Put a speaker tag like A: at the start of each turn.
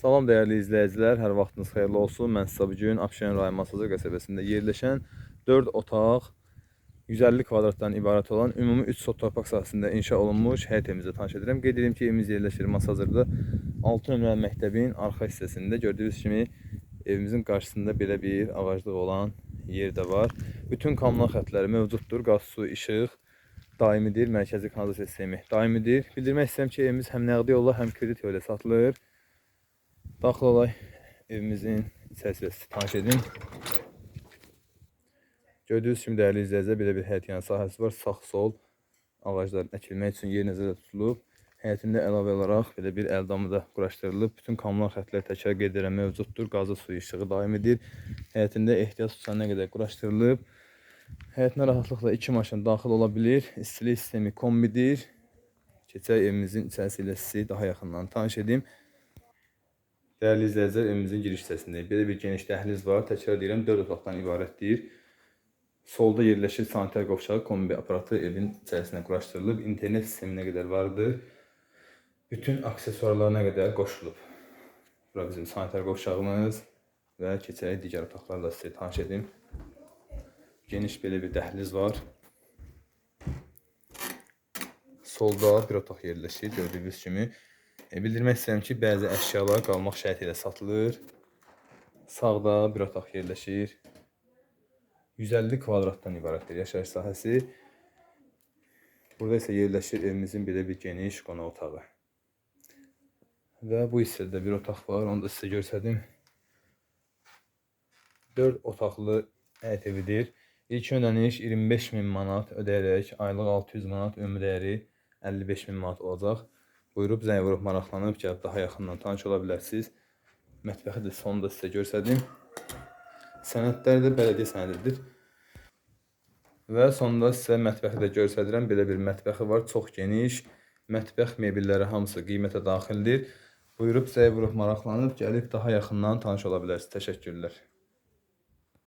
A: Salam dəyərli izləyicilər, hər vaxtınız xeyirli olsun. Mən sizə bu gün Abşeron rayon Masazır qəsəbəsində yerləşən 4 otaq 150 kvadratdan ibarət olan ümumi 3 sot torpaq sahəsində inşa olunmuş həyət evimizi tanış edirəm. Qeyd edirəm ki, evimiz yerləşir Masazırda 6 nömrəli məktəbin arxa hissəsində. Gördüyünüz kimi evimizin qarşısında belə bir ağaclıq olan yer də var. Bütün kommunal xəttləri mövcuddur. Qaz, su, işıq daimidir. Mərkəzi kanalizasiya sistemi daimidir. Bildirmək istəyirəm ki, evimiz həm nəqdi yolla, həm kredit yolla satılır. Daxil olay evimizin içərisində tanış edin. Gördüyünüz kimi dəyərli izləyicilər belə bir həyət yanı sahəsi var. Sağ sol ağaclar əkilmək üçün yer nəzərdə tutulub. Həyətində əlavə olaraq belə bir əldamı da quraşdırılıb. Bütün kommunal xəttlər təkrar qeyd edirəm mövcuddur. Qazı, suyu, işığı daimidir. Həyətində ehtiyac suçanına qədər quraşdırılıb. Həyətinə rahatlıqla iki maşın daxil ola bilir. İstilik sistemi kombidir. Keçək evimizin içərisi ilə sizi daha yaxından tanış edim. Dəyərli izləyicilər, evimizin giriş hissəsindəyik. Belə bir geniş dəhliz var. Təkrar deyirəm, 4 otaqdan ibarətdir. Solda yerləşir sanitar qovşağı, kombi aparatı evin içərisinə quraşdırılıb. İnternet sisteminə qədər vardır. Bütün aksesuarlarına qədər qoşulub. Bura bizim sanitar qovşağımız və keçərək digər otaqlarla sizə tanış edim. Geniş belə bir dəhliz var. Solda bir otaq yerləşir, gördüyünüz kimi. Bildirmək istəyirəm ki, bəzi əşyalar qalmaq şərti ilə satılır. Sağda bir otaq yerləşir. 150 kvadratdan ibarətdir yaşayış sahəsi. Burada isə yerləşir evimizin belə bir geniş qonaq otağı. Və bu hissədə bir otaq var, onu da sizə göstərdim. 4 otaqlı həyət evidir. İlk ödəniş 25 min manat ödəyərək aylıq 600 manat, ümumi dəyəri 55 min manat olacaq. Buyurub zəng vurub maraqlanıb gəlib daha yaxından tanış ola bilərsiniz. Mətbəxi də sonunda sizə göstərdim. Sənədlər də bələdiyyə sənədidir. Və sonunda sizə mətbəxi də göstərirəm. Belə bir mətbəxi var, çox geniş. Mətbəx mebelləri hamısı qiymətə daxildir. Buyurub zəng vurub maraqlanıb gəlib daha yaxından tanış ola bilərsiniz. Təşəkkürlər.